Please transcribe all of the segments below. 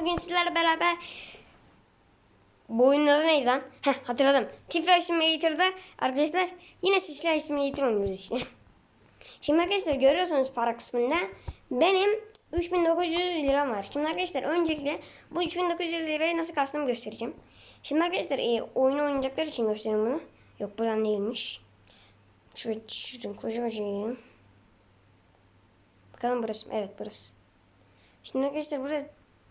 bugün sizlerle beraber bu oyunun adı neydi lan? Heh hatırladım. Tifla Simulator'da arkadaşlar yine Tifla Simulator oynuyoruz işte. Şimdi arkadaşlar görüyorsunuz para kısmında benim 3900 liram var. Şimdi arkadaşlar öncelikle bu 3900 lirayı nasıl kastım göstereceğim. Şimdi arkadaşlar e, oyun oynayacaklar için göstereyim bunu. Yok buradan değilmiş. Şöyle şuradan koca koca. Bakalım burası mı? Evet burası. Şimdi arkadaşlar burada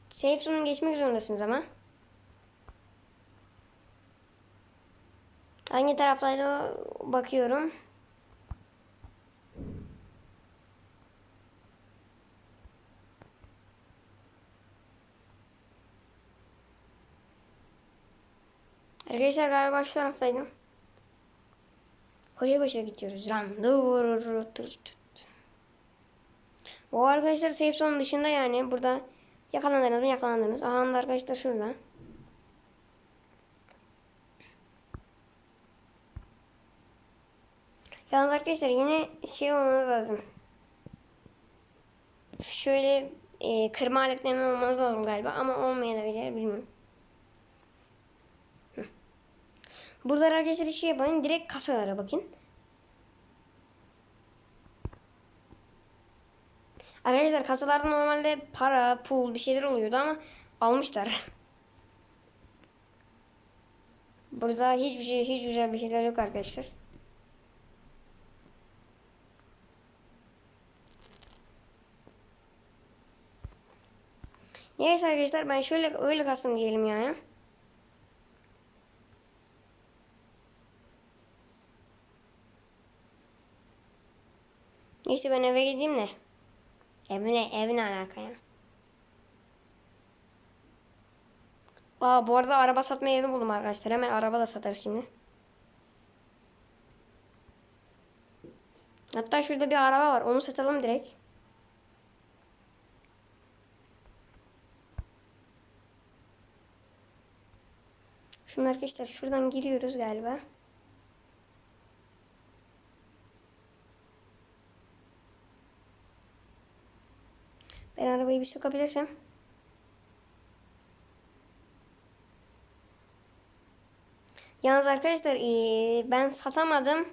safe zone'u geçmek zorundasınız ama. Hangi taraflarda bakıyorum. Arkadaşlar galiba şu taraftaydım. Koşa koşa gidiyoruz. Ran. Dur. Bu arkadaşlar safe zone dışında yani burada yakalandınız mı yakalandınız. Aha da arkadaşlar şurada. Yalnız arkadaşlar yine şey olmanız lazım. Şöyle e, kırma aletlerinin olmanız lazım galiba ama olmayabilir bilmiyorum. Burada arkadaşlar şey yapmayın. Direkt kasalara bakın. Arkadaşlar kasalarda normalde para, pul bir şeyler oluyordu ama almışlar. Burada hiçbir şey, hiç güzel bir şeyler yok arkadaşlar. Neyse arkadaşlar ben şöyle öyle kastım diyelim yani. Neyse ben eve gideyim de. Evine, evine alaka. Aa bu arada araba satma yerini buldum arkadaşlar. Hemen araba da satarız şimdi. Hatta şurada bir araba var. Onu satalım direkt. Şimdi arkadaşlar şuradan giriyoruz galiba. Ben arabayı bir sokabilirsem. Yalnız arkadaşlar ee, ben satamadım.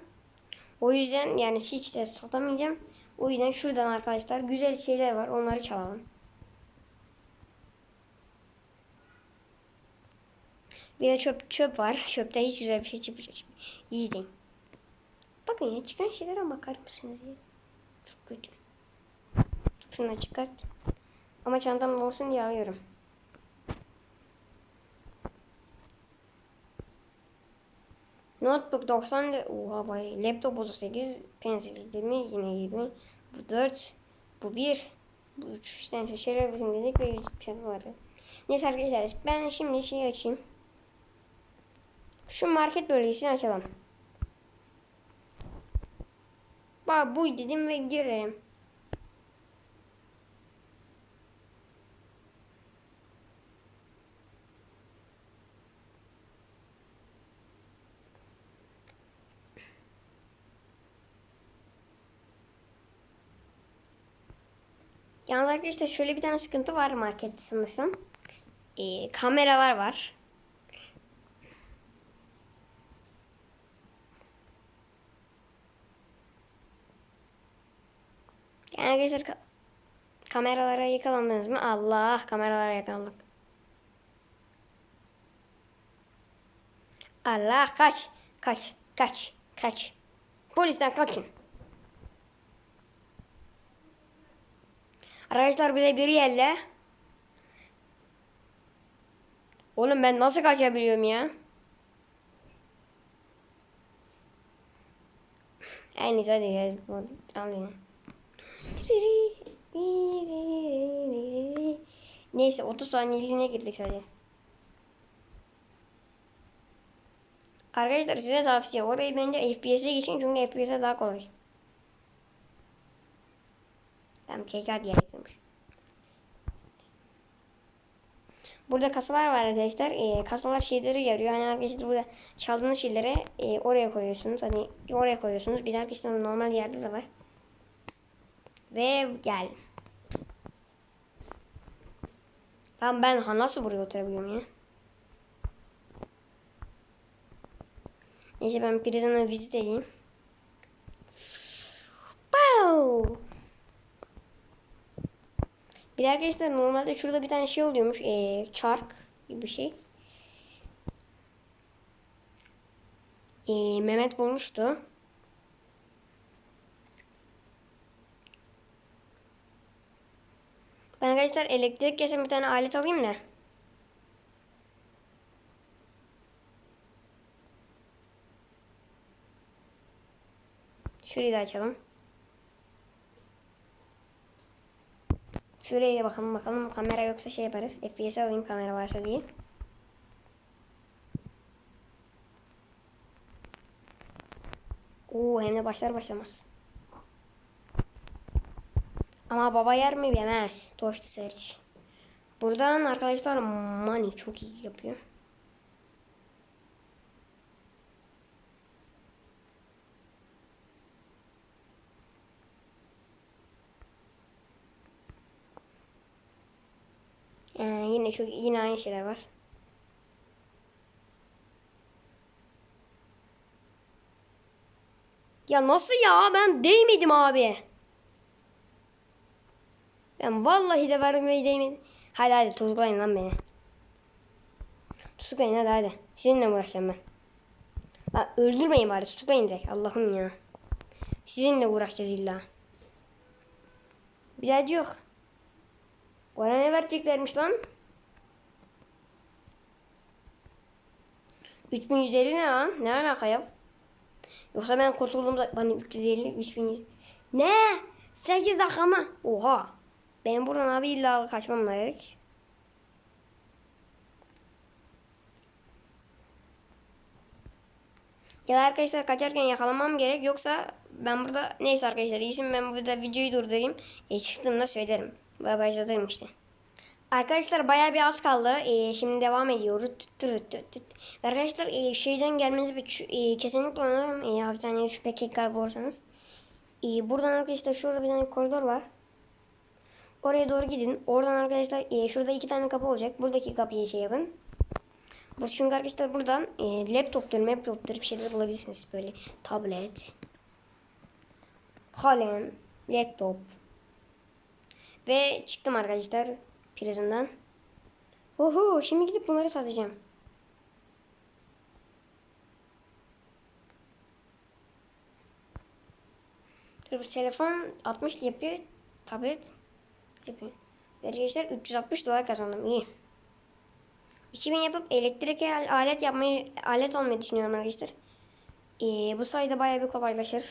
O yüzden yani hiç de satamayacağım. O yüzden şuradan arkadaşlar güzel şeyler var. Onları çalalım. Bir de çöp çöp var. Çöpte hiç güzel bir şey çıkacak. İyi izleyin. Bakın ya çıkan şeylere bakar mısınız ya? Çok kötü. Şunu çıkart. Ama çantamda olsun diye alıyorum. Notebook 90 li- Oha bay. Laptop 38. Pensil 20. Yine 20. Bu 4. Bu 1. Bu 3. İşte şeyler bizim dedik ve 170 var. Neyse arkadaşlar ben şimdi şeyi açayım. Şu market bölgesini açalım. Bak bu dedim ve girelim. Yalnız arkadaşlar şöyle bir tane sıkıntı var markette sanırsam. Ee, kameralar var. Yani arkadaşlar ka- kameralara yakalandınız mı? Allah kameralara yakalandık. Allah kaç kaç kaç kaç. Polisten kaçın. Arkadaşlar bize biri geldi. Oğlum ben nasıl kaçabiliyorum ya? En iyisi hadi ya. Alayım. Neyse 30 saniyeliğine girdik sadece. Arkadaşlar size tavsiye orayı bence FPS'e geçin çünkü FPS'e daha kolay. Tamam KK diye yazılmış. Burada kasalar var arkadaşlar. Ee, kasalar şeyleri yarıyor. Hani arkadaşlar burada çaldığınız şeyleri e, oraya koyuyorsunuz. Hani oraya koyuyorsunuz. Bir de arkadaşlar normal yerde de var. Ve gel. Tamam ben ha nasıl buraya oturabiliyorum ya? Neyse ben prizona vizit edeyim. Wow. Bir de arkadaşlar normalde şurada bir tane şey oluyormuş. Ee, çark gibi bir şey. Ee, Mehmet bulmuştu. Ben arkadaşlar elektrik kesen bir tane alet alayım da. Şurayı da açalım. Şuraya bakalım bakalım kamera yoksa şey yaparız. FPS alayım kamera varsa diye. Oo hem de başlar başlamaz. Ama baba yer mi yemez. Toştu serç. Buradan arkadaşlar money çok iyi yapıyor. Ee, yine çok yine aynı şeyler var. Ya nasıl ya? Ben değmedim abi. Ben vallahi de vermeyi değmedim. Hadi hadi tuzlayın lan beni. Tutuklayın hadi hadi. Sizinle uğraşacağım ben? Lan öldürmeyin bari tutuklayın direkt. Allah'ım ya. Sizinle uğraşacağız illa. Bir daha yok. Bana ne vereceklermiş lan? 3150 ne lan? Ne alaka ya? Yoksa ben kurtulduğumda bana 350, 3100. Ne? 8 dakika mı? Oha. Benim buradan abi illa kaçmam gerek. Ya arkadaşlar kaçarken yakalamam gerek yoksa ben burada neyse arkadaşlar iyisin ben burada videoyu durdurayım. E, çıktığımda söylerim. Ve başlatırım işte. Arkadaşlar bayağı bir az kaldı. E, şimdi devam ediyoruz. Tut, tut, tut. Ve Arkadaşlar e, şeyden gelmenizi bir, e, kesinlikle öneririm. E, hapishaneye şurada kekler bulursanız. E, buradan arkadaşlar şurada bir tane koridor var. Oraya doğru gidin. Oradan arkadaşlar e, şurada iki tane kapı olacak. Buradaki kapıyı şey yapın. Bu çünkü arkadaşlar buradan e, laptoptur, laptoptur bir şeyler bulabilirsiniz böyle. Tablet, kalem, laptop. Ve çıktım arkadaşlar prizimden. Oho şimdi gidip bunları satacağım. Dur bu telefon 60 yapıyor. Tablet yapıyor. Arkadaşlar 360 dolar kazandım. İyi. 2000 yapıp elektrik alet yapmayı alet olmayı düşünüyorum arkadaşlar. Ee, bu sayede bayağı bir kolaylaşır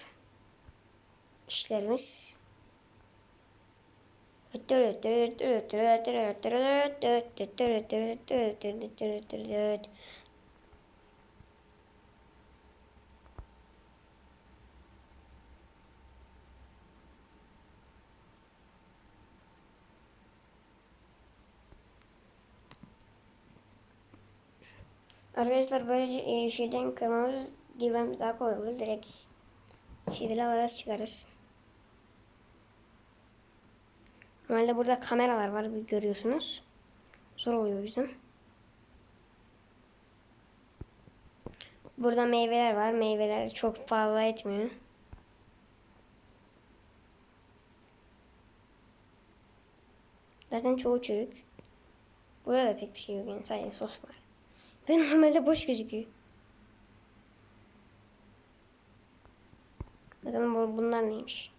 işlerimiz. Arkadaşlar böylece e, şeyden kırmamız girmemiz daha kolay olur. Direkt şeyleri havaya çıkarız. Normalde burada kameralar var bir görüyorsunuz. Zor oluyor o yüzden. Burada meyveler var. Meyveler çok fazla etmiyor. Zaten çoğu çürük. Burada da pek bir şey yok yani sadece sos var. Ve normalde boş gözüküyor. Bakalım bunlar neymiş.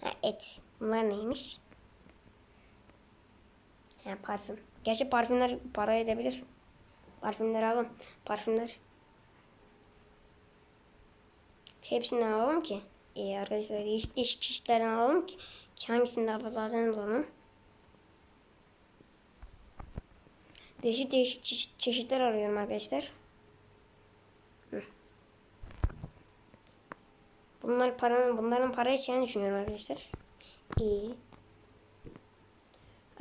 Ha et. Bunlar neymiş? Ha parfüm. Gerçi parfümler para edebilir. Parfümleri alalım. Parfümler. Hepsinden alalım ki. Ee, arkadaşlar değişik değişik çeşitlerden alalım ki. ki hangisini daha fazla zaten bulalım. Değişik değişik çeşit, çeşitler arıyorum arkadaşlar. Bunlar para, bunların para içeceğini düşünüyorum arkadaşlar. İyi.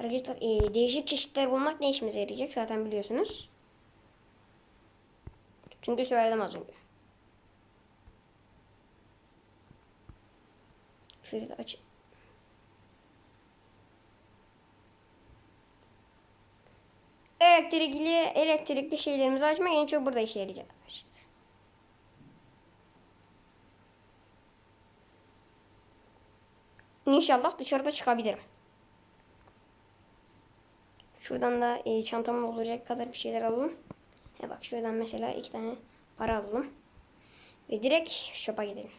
Arkadaşlar e, değişik çeşitler bulmak ne işimize yarayacak zaten biliyorsunuz. Çünkü söyledim az önce. Şöyle de aç. Elektrikli, elektrikli şeylerimizi açmak en çok burada işe yarayacak. İşte. İnşallah dışarıda çıkabilirim. Şuradan da e, çantamda olacak kadar bir şeyler alalım. He bak şuradan mesela iki tane para alalım. Ve direkt shop'a gidelim.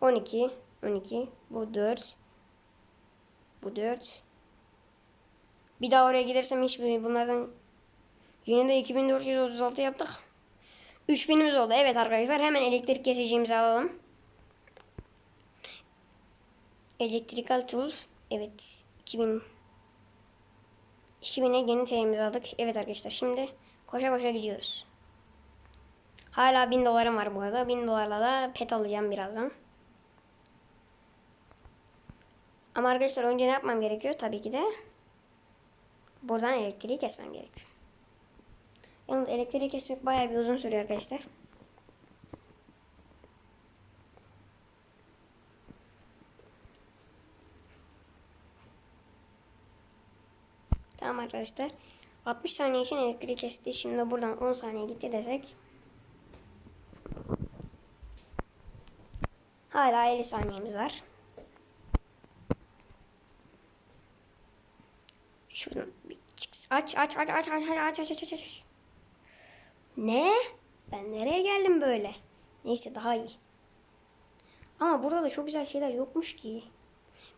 12, 12, bu 4, bu 4. Bir daha oraya gidersem hiçbir bunlardan yine de 2436 yaptık. 3000'imiz oldu. Evet arkadaşlar hemen elektrik kesicimizi alalım. Electrical Tools. Evet. 2000 2000'e yeni TL'mizi aldık. Evet arkadaşlar şimdi koşa koşa gidiyoruz. Hala 1000 dolarım var bu arada. 1000 dolarla da pet alacağım birazdan. Ama arkadaşlar önce ne yapmam gerekiyor? Tabii ki de buradan elektriği kesmem gerekiyor. Yalnız elektriği kesmek bayağı bir uzun sürüyor arkadaşlar. Tamam arkadaşlar. 60 saniye için elektriği kesti. Şimdi buradan 10 saniye gitti desek. Hala 50 saniyemiz var. Şuradan bir aç aç aç aç aç aç aç aç aç aç. Ne? Ben nereye geldim böyle? Neyse daha iyi. Ama burada da çok güzel şeyler yokmuş ki.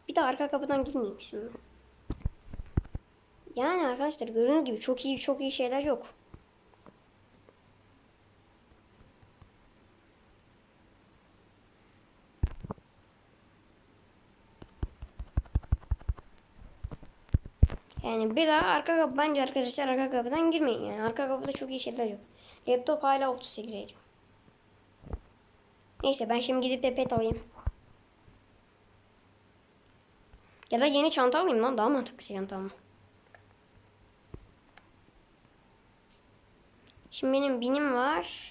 Bir de arka kapıdan girmeyeyim şimdi. Yani arkadaşlar gördüğünüz gibi çok iyi çok iyi şeyler yok. Yani bir daha arka kapı bence arkadaşlar arka kapıdan girmeyin yani. Arka kapıda çok iyi şeyler yok. Laptop hala 38 heyecan. Neyse ben şimdi gidip de pet alayım. Ya da yeni çanta alayım lan daha mantıklı çanta mı? Şimdi benim binim var.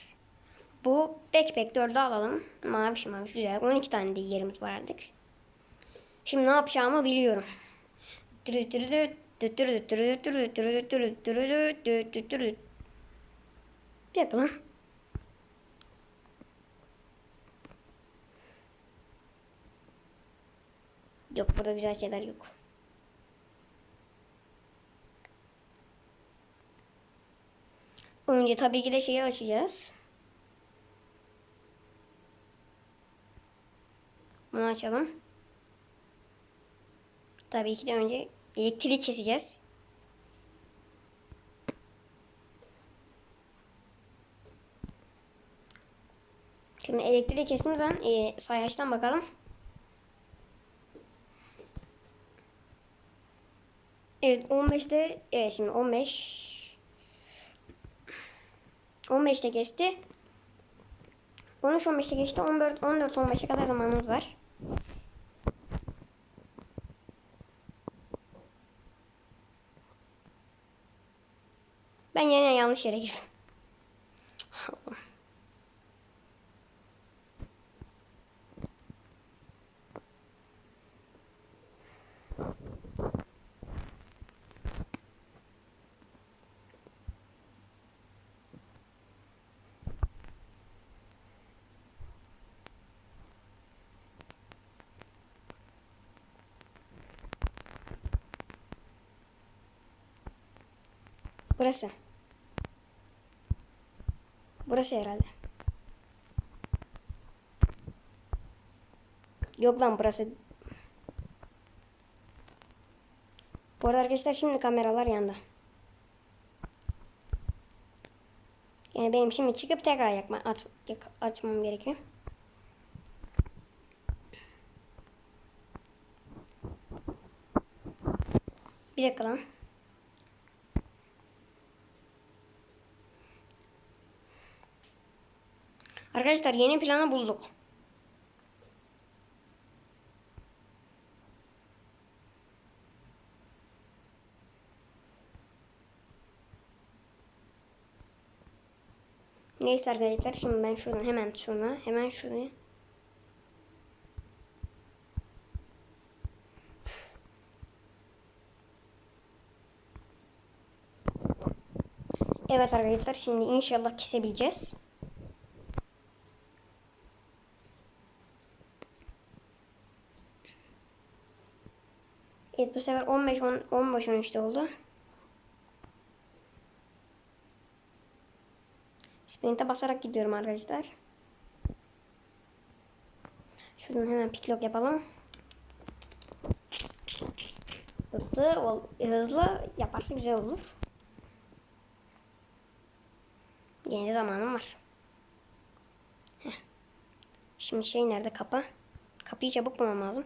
Bu backpack 4'ü alalım. Maviş maviş güzel. 12 tane de yerimiz var artık. Şimdi ne yapacağımı biliyorum. Bir dakika lan. Yok burada güzel şeyler yok. Önce tabii ki de şeyi açacağız. Bunu açalım. Tabii ki de önce elektriği keseceğiz. Şimdi elektriği kestiğimiz zaman e, sayaçtan bakalım. Evet 15'te evet şimdi 15 15'te kesti. 13 15'te geçti. 14 14 15'e kadar zamanımız var. Ben yine yanlış yere girdim. Burası. Burası herhalde. Yok lan burası. Bu arada arkadaşlar şimdi kameralar yandı. Yani benim şimdi çıkıp tekrar yakma, aç, yak, açmam gerekiyor. Bir dakika lan. Arkadaşlar yeni planı bulduk. Neyse arkadaşlar şimdi ben şuradan hemen şuna hemen şuraya Evet arkadaşlar şimdi inşallah kesebileceğiz. Bu sefer 15 10 15 13'te oldu. Sprint'e basarak gidiyorum arkadaşlar. Şuradan hemen piklok yapalım. Hızlı, hızlı yaparsa güzel olur. Yeni zamanım var. Heh. Şimdi şey nerede kapı? Kapıyı çabuk bulmam lazım.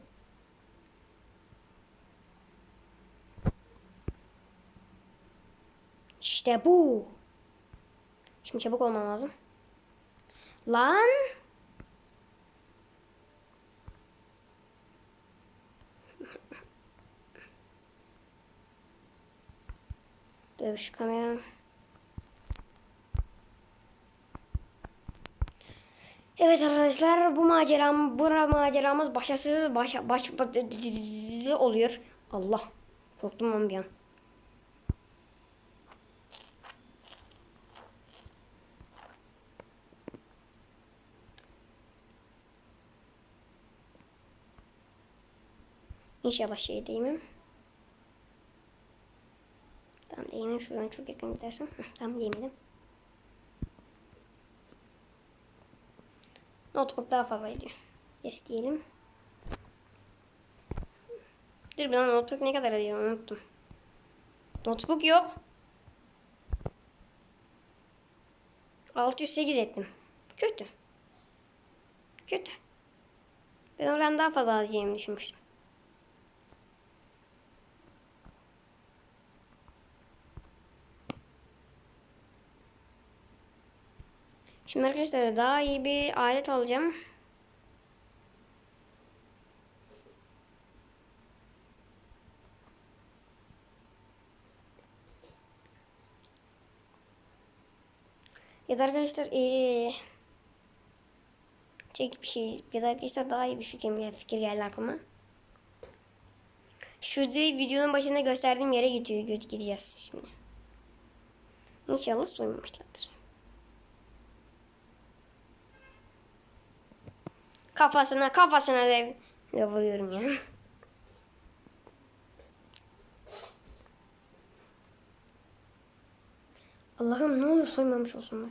İşte bu. Şimdi çabuk olmam lazım. Lan. Dur kamera. Evet arkadaşlar bu maceram, bu maceramız başarısız baş, baş, oluyor. Allah korktum ben bir an. İnşallah şey değmem. Tamam değmem. Şuradan çok yakın gidersen. Heh, tamam değmedim. Notebook daha fazla ediyor. Yes diyelim. Dur lan notebook ne kadar ediyor unuttum. Notebook yok. 608 ettim. Kötü. Kötü. Ben oradan daha fazla alacağımı düşünmüştüm. Şimdi arkadaşlar daha iyi bir alet alacağım. Ya da arkadaşlar ee, çek bir şey ya da arkadaşlar daha iyi bir fikir, fikir geldi aklıma. Şu videonun başında gösterdiğim yere gidiyor, gideceğiz şimdi. İnşallah soymamışlardır. Kafasına kafasına da da vuruyorum ya. Allah'ım ne olur soymamış olsunlar.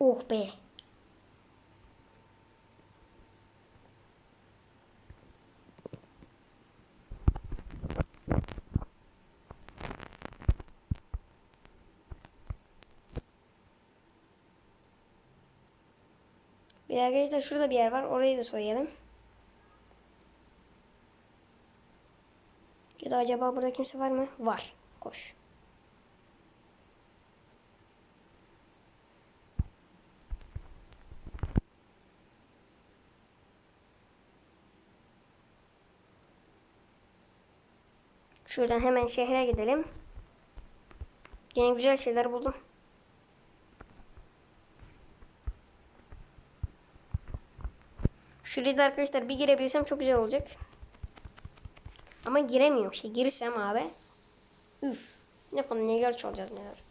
Oh be. Bir arkadaşlar şurada bir yer var. Orayı da soyalım. Ya da acaba burada kimse var mı? Var. Koş. Şuradan hemen şehre gidelim. Yine güzel şeyler buldum. Şuraya da arkadaşlar bir girebilsem çok güzel olacak. Ama giremiyorum. Şey girsem abi. Üf. Ne falan neler çalacağız neler.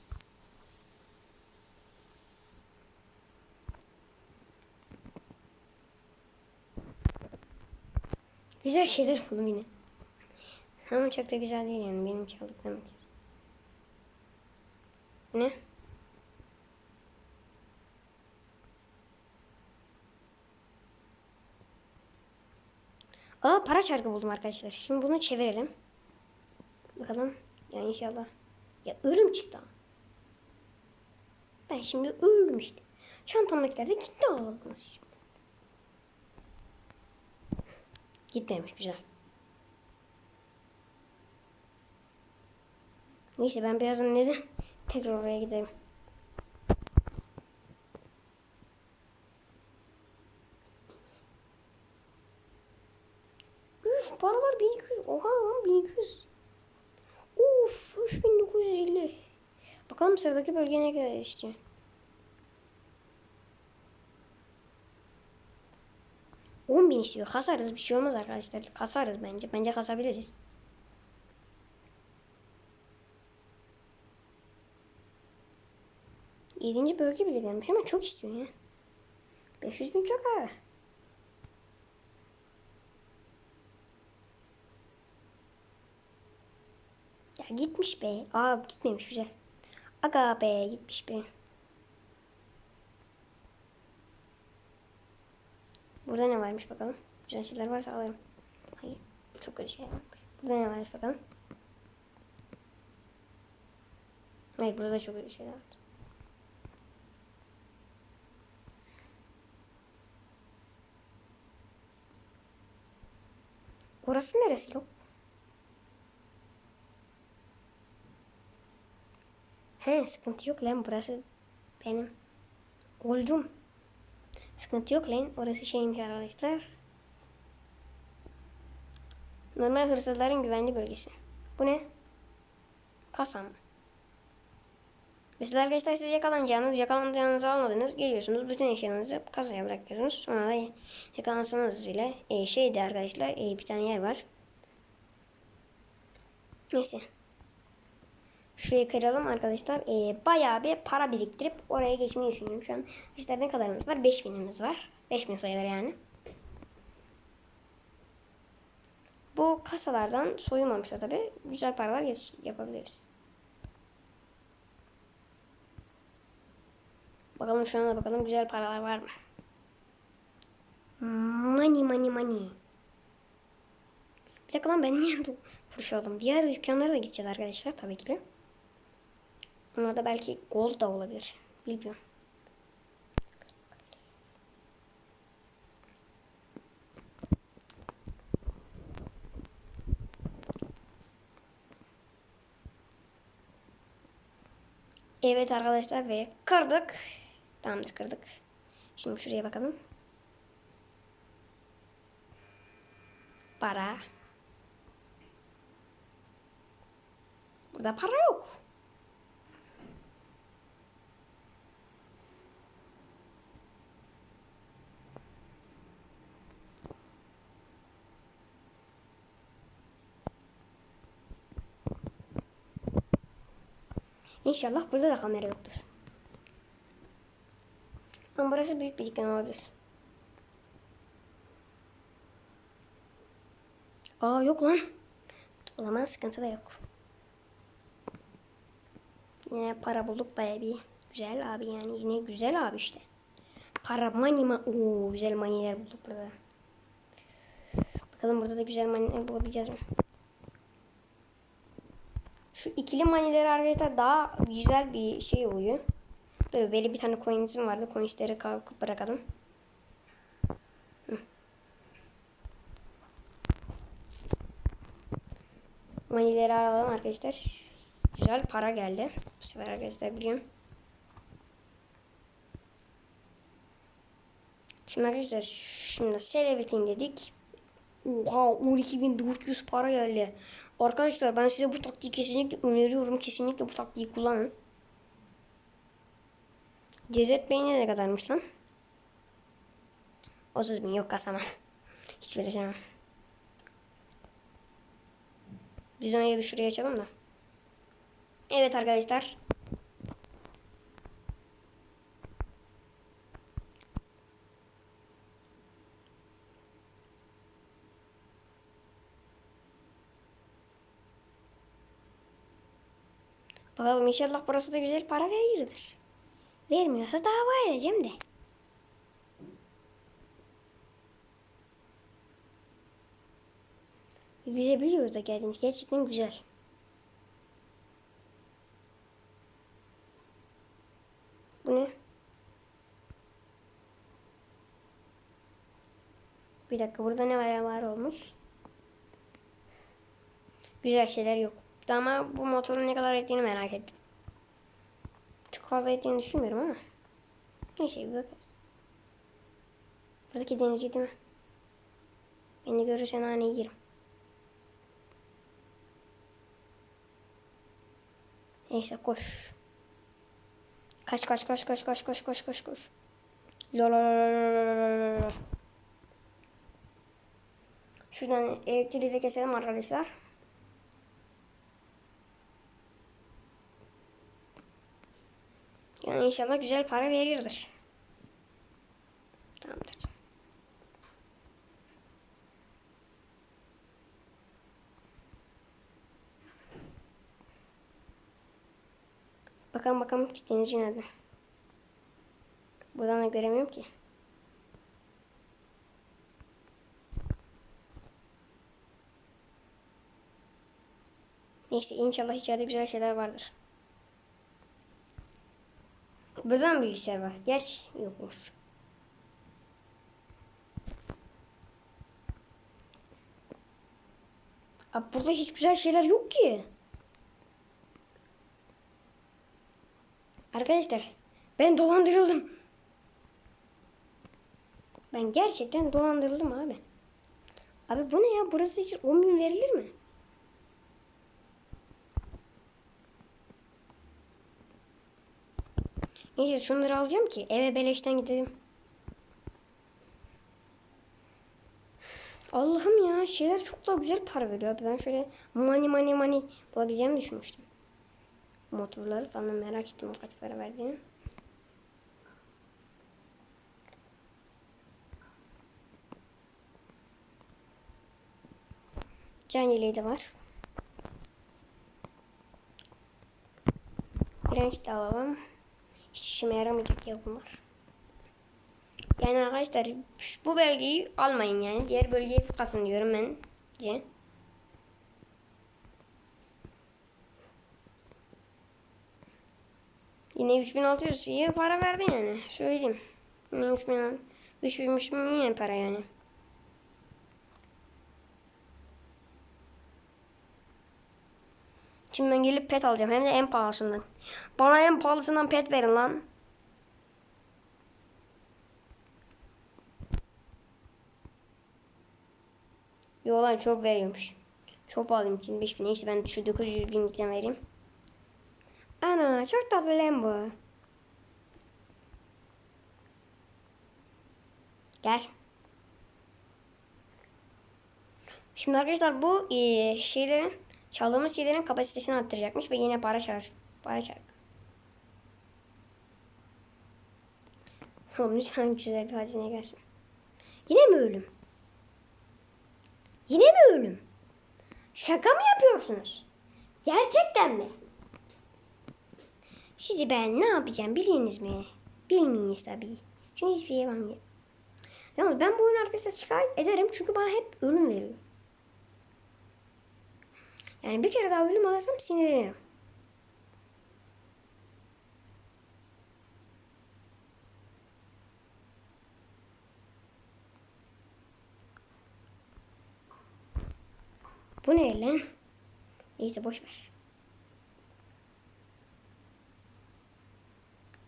Güzel şeyler buldum yine. Ama çok da güzel değil yani benim çaldıklarım. Ne? Aa para çarkı buldum arkadaşlar. Şimdi bunu çevirelim. Bakalım. Ya inşallah. Ya ölüm çıktı. Ben şimdi öldüm işte. Çantamdakiler de gitti şimdi. Gitmemiş güzel. Neyse ben birazdan neden tekrar oraya gidelim. Bakalım sıradaki bölge ne kadar değişti. On bin istiyor. Kasarız bir şey olmaz arkadaşlar. Kasarız bence. Bence kasabiliriz. Yedinci bölge bile gelmiş ama çok istiyor ya. 500 bin çok ha. Ya gitmiş be. Aa gitmemiş güzel. Aga be gitmiş be. Burada ne varmış bakalım. Güzel şeyler varsa alırım. Hayır. Çok kötü şeyler. Burada ne varmış bakalım. Hayır burada çok kötü şeyler var. Orası neresi yok? He sıkıntı yok lan burası benim oldum. Sıkıntı yok lan orası şeymiş arkadaşlar. Normal hırsızların güvenli bölgesi. Bu ne? Kasa mı? Mesela arkadaşlar siz yakalanacağınız, yakalanacağınızı almadınız. Geliyorsunuz bütün eşyalarınızı kasaya bırakıyorsunuz. Sonra da yakalansanız bile e, şeydi arkadaşlar e, bir tane yer var. Neyse. Şurayı kıralım arkadaşlar. E, bayağı bir para biriktirip oraya geçmeyi düşünüyorum. Şu an işte ne kadarımız var? 5000'imiz var. 5000 sayılır yani. Bu kasalardan soyulmamışsa tabi güzel paralar yapabiliriz. Bakalım şu anda bakalım güzel paralar var mı? Money money money. Bir dakika lan ben niye kuruş aldım? Diğer dükkanlara da gideceğiz arkadaşlar tabii ki de. Onlarda belki gold da olabilir. Bilmiyorum. Evet arkadaşlar ve kırdık. Tamamdır kırdık. Şimdi şuraya bakalım. Para. Burada para yok. İnşallah burada da kamera yoktur. Ama burası büyük bir dükkan olabilir. Aa yok lan. O zaman sıkıntı da yok. Yine para bulduk baya bir. Güzel abi yani yine güzel abi işte. Para money ma güzel maniler bulduk burada. Bakalım burada da güzel maniler bulabileceğiz mi? Şu ikili maniler arkadaşlar daha güzel bir şey oluyor. Dur böyle bir tane coins'im vardı. Coins'leri kalkıp bırakalım. Manileri alalım arkadaşlar. Güzel para geldi. Bu sefer arkadaşlar biliyorum. Şimdi arkadaşlar şimdi celebrity'in dedik. Oha 12.400 para geldi. Arkadaşlar ben size bu taktiği kesinlikle öneriyorum. Kesinlikle bu taktiği kullanın. Cezet beyni ne kadarmış lan? 30 bin yok kasama. Hiç vereceğim. Biz onu bir şuraya açalım da. Evet arkadaşlar. Bakalım inşallah burası da güzel para verirdir. Vermiyorsa dava edeceğim de. Yüzebiliyoruz da geldiğimiz gerçekten güzel. Bu ne? Bir dakika burada ne var var olmuş. Güzel şeyler yok. Ama bu motorun ne kadar ettiğini merak ettim. Çok fazla ettiğini düşünmüyorum ama. Neyse bir bakarız. Buradaki denizci değil mi? Beni görürsen hani yerim. Neyse koş. Kaç kaç kaç kaç kaç kaç kaç kaç kaç. Şuradan elektriği de. Yani inşallah güzel para verirdir. Tamamdır. Bakalım bakalım denici nerede? Buradan da göremiyorum ki. Neyse inşallah içeride güzel şeyler vardır. Burada mı bilgisayar var? Gerçi yokmuş. Abi burada hiç güzel şeyler yok ki. Arkadaşlar ben dolandırıldım. Ben gerçekten dolandırıldım abi. Abi bu ne ya? Burası için 10 bin verilir mi? Neyse şunları alacağım ki eve beleşten gidelim. Allah'ım ya şeyler çok daha güzel para veriyor. Ben şöyle money money money bulabileceğimi düşünmüştüm. Motorları falan merak ettim kaç para verdiğini. Can yeleği de var. Direnç de alalım. Hiç işime yaramayacak ya bunlar. Yani arkadaşlar bu belgeyi almayın yani. Diğer bölgeyi kasın diyorum ben. Diye. Yine 3600 iyi para verdi yani. Söyleyeyim. Yine 3000 3000 3000 yine para yani. Şimdi ben gelip pet alacağım. Hem de en pahalısından. Bana en pahalısından pet verin lan. Yo lan çok veriyormuş. Çok pahalıyım için 5000. Neyse ben şu 900 binlikten vereyim. Ana çok tatlı lan bu. Gel. Şimdi arkadaşlar bu eee, şeylerin çaldığımız şeylerin kapasitesini arttıracakmış ve yine para çar para çark. Oğlum lütfen güzel bir hazine gelsin. Yine mi ölüm? Yine mi ölüm? Şaka mı yapıyorsunuz? Gerçekten mi? Sizi ben ne yapacağım biliyorsunuz mi? Bilmeyiniz tabii. Çünkü hiçbir şey yapamıyorum. Yalnız ben bu oyunu arkadaşlar şikayet ederim çünkü bana hep ölüm veriyor. Yani bir kere daha ölüm alırsam sinirlenirim. Bu ne lan? Neyse boş ver.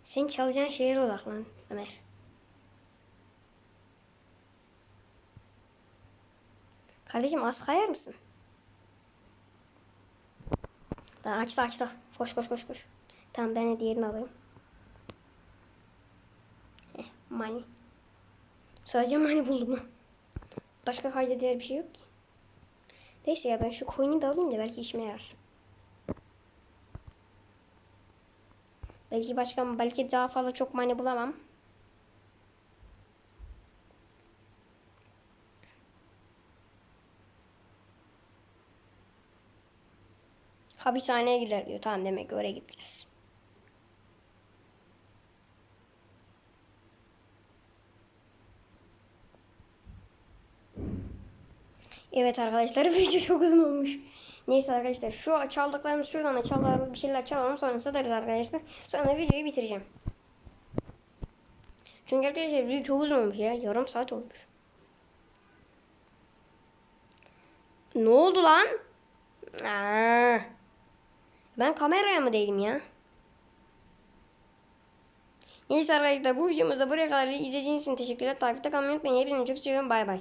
Sen çalacağın şehre odaklan Ömer. Kardeşim az kayar mısın? Lan açtı açtı. Koş koş koş koş. Tamam ben de diğerini alayım. Heh, money. Sadece money buldum. Başka kayda değer bir şey yok ki. Neyse ya ben şu coin'i de alayım da belki işime yarar. Belki başka belki daha fazla çok money bulamam. Hapishaneye gider diyor. Tamam demek ki oraya gideceğiz. Evet arkadaşlar video çok uzun olmuş. Neyse arkadaşlar şu çaldıklarımız şuradan da bir şeyler çalalım sonra satarız arkadaşlar. Sonra videoyu bitireceğim. Çünkü arkadaşlar video çok uzun olmuş ya. Yarım saat olmuş. Ne oldu lan? Aa, ben kameraya mı değdim ya? Neyse arkadaşlar bu videomuzda buraya kadar izlediğiniz için teşekkürler. Takipte kalmayı unutmayın. Hepinize çok seviyorum. Bay bay.